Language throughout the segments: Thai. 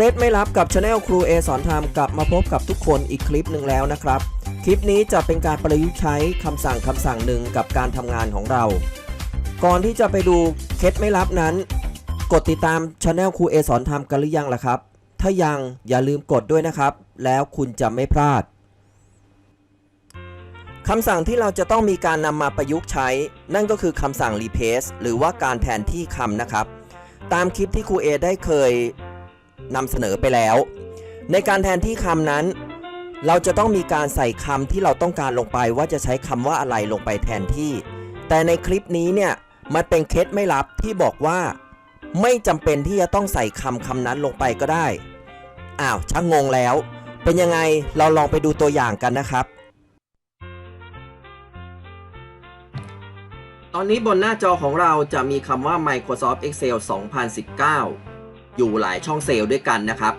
ล็ดไม่ลับกับช anel ครูเอสอนธรรมกลับมาพบกับทุกคนอีกคลิปหนึ่งแล้วนะครับ คลิปนี้จะเป็นการประยุกต์ใช้คำสั่งคำสั่งหนึ่งกับการทำงานของเรา ก่อนที่จะไปดูเคล็ดไม่ลับนั้น กดติดตามช anel ครูเอสอนธรรมกันหรือยังล่ะครับ ถ้ายังอย่าลืมกดด้วยนะครับ แล้วคุณจะไม่พลาดคำสั่งที่เราจะต้องมีการนำมาประยุกต์ใช้ นั่นก็คือคำสั่ง replace หรือว่าการแทนที่คำนะครับ ตามคลิปที่ครูเอได้เคย นำเสนอไปแล้ว ในการแทนที่คำนั้น เราจะต้องมีการใส่คำที่เราต้องการลงไปว่าจะใช้คำว่าอะไรลงไปแทนที่ แต่ในคลิปนี้เนี่ยมันเป็นเคล็ดไม่ลับที่บอกว่า ไม่จำเป็นที่จะต้องใส่คำคำนั้นลงไปก็ได้อ้าวชักงงแล้ว เป็นยังไงเราลองไปดูตัวอย่างกันนะครับตอนนี้บนหน้าจอของเราจะมีคำว่า Microsoft Excel 2019 อยู่หลายช่องเซลล์ด้วยกันนะครับ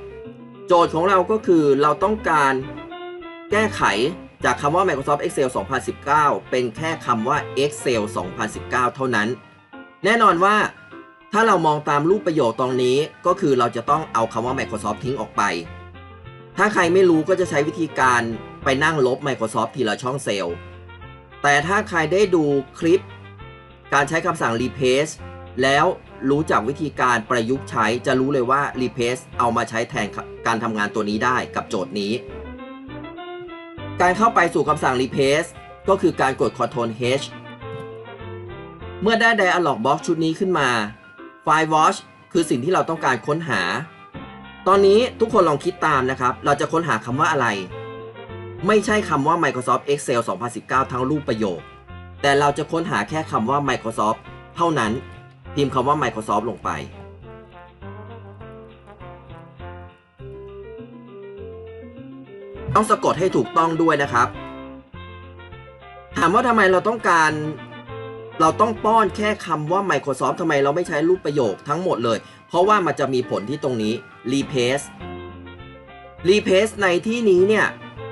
โจทย์ของเราก็คือเราต้องการแก้ไขจากคำว่า Microsoft Excel 2019 เป็นแค่คำว่า Excel 2019 เท่านั้น แน่นอนว่าถ้าเรามองตามรูปประโยคตรงนี้ก็คือเราจะต้องเอาคำว่า Microsoft ทิ้งออกไป ถ้าใครไม่รู้ก็จะใช้วิธีการไปนั่งลบ Microsoft ทีละช่องเซลล์ แต่ถ้าใครได้ดูคลิป การใช้คำสั่ง replace แล้ว รู้จักวิธีการประยุกต์ใช้จะรู้เลยว่า replace เอามาใช้แทนการทำงานตัวนี้ได้กับโจทย์นี้ การเข้าไปสู่คำสั่ง replace ก็คือการกด Ctrl H เมื่อได้ dialog box ชุดนี้ขึ้นมา File Watch คือสิ่งที่เราต้องการค้นหา ตอนนี้ทุกคนลองคิดตามนะครับ เราจะค้นหาคำว่าอะไร ไม่ใช่คำว่า Microsoft Excel 2019 ทั้งรูปประโยค แต่เราจะค้นหาแค่คำว่า Microsoft เท่านั้น พิมพ์คำว่า Microsoft ลงไป ต้องสะกดให้ถูกต้องด้วยนะครับ ถามว่าทำไมเราต้องการ เราต้องป้อนแค่คำว่า Microsoft ทำไมเราไม่ใช้รูปประโยคทั้งหมดเลย เพราะว่ามันจะมีผลที่ตรงนี้ replace replace ในที่นี้เนี่ย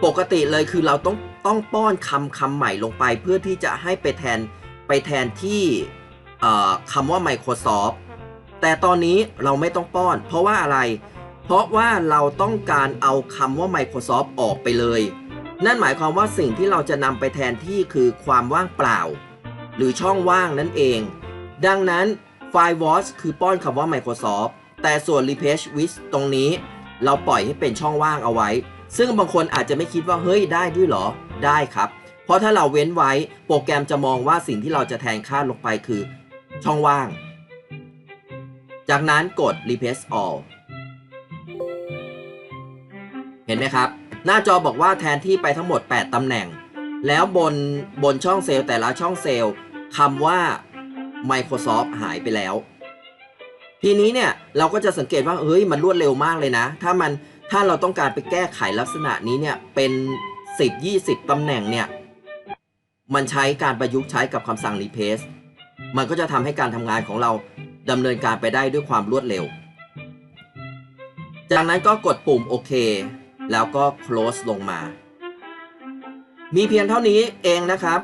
ปกติเลยคือเราต้องต้องป้อนคำคำใหม่ลงไป เพื่อที่จะให้ไปแทนไปแทนที่ คำว่า Microsoft แต่ตอนนี้เราไม่ต้องป้อน เพราะว่าอะไร เพราะว่าเราต้องการเอาคำว่า Microsoft ออกไปเลย นั่นหมายความว่าสิ่งที่เราจะนำไปแทนที่คือความว่างเปล่า หรือช่องว่างนั่นเอง ดังนั้น File Watch คือป้อนคำว่า Microsoft แต่ส่วน Replace with ตรงนี้ เราปล่อยให้เป็นช่องว่างเอาไว้ ซึ่งบางคนอาจจะไม่คิดว่าเฮ้ยได้ด้วยเหรอ ได้ครับ เพราะถ้าเราเว้นไว้โปรแกรมจะมองว่าสิ่งที่เราจะแทนค่าลงไปคือ ช่องว่าง จากนั้นกด replace all เห็นไหมครับ หน้าจอบอกว่าแทนที่ไปทั้งหมด 8ตำแหน่ง แล้วบนบนช่องเซลล์แต่ละช่องเซลล์คำว่า Microsoft หายไปแล้ว ทีนี้เนี่ยเราก็จะสังเกตว่าเฮ้ยมันรวดเร็วมากเลยนะ ถ้ามันถ้าเราต้องการไปแก้ไขลักษณะนี้เนี่ยเป็น 10 20ตำแหน่งเนี่ยมันใช้การประยุกต์ใช้กับคำสั่ง replace มันก็จะทำให้การทำงานของเราดำเนินการไปได้ด้วยความรวดเร็ว จากนั้นก็กดปุ่มโอเค แล้วก็ close ลงมา มีเพียงเท่านี้เองนะครับ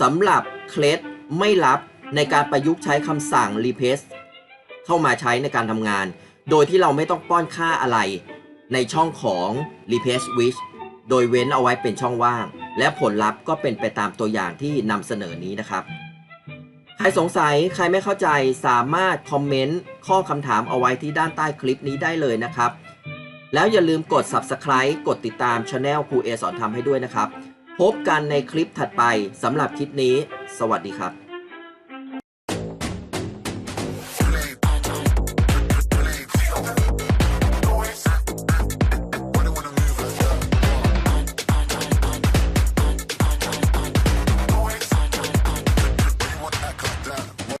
สำหรับเคล็ดไม่ลับในการประยุกต์ใช้คำสั่ง replace เข้ามาใช้ในการทำงาน โดยที่เราไม่ต้องป้อนค่าอะไร ในช่องของ replace with โดยเว้นเอาไว้เป็นช่องว่าง และผลลัพธ์ก็เป็นไปตามตัวอย่างที่นำเสนอนี้นะครับ รสงสัยใครไม่เข้าใจสามารถคอมเมนต์ข้อคำถามเอาไว้ที่ด้านใต้คลิปนี้ได้เลยนะครับ แล้วอย่าลืมกด subscribe กดติดตาม Channel ครูเอสอนทำให้ด้วยนะครับ พบกันในคลิปถัดไปสำหรับคลิปนี้ สวัสดีครับ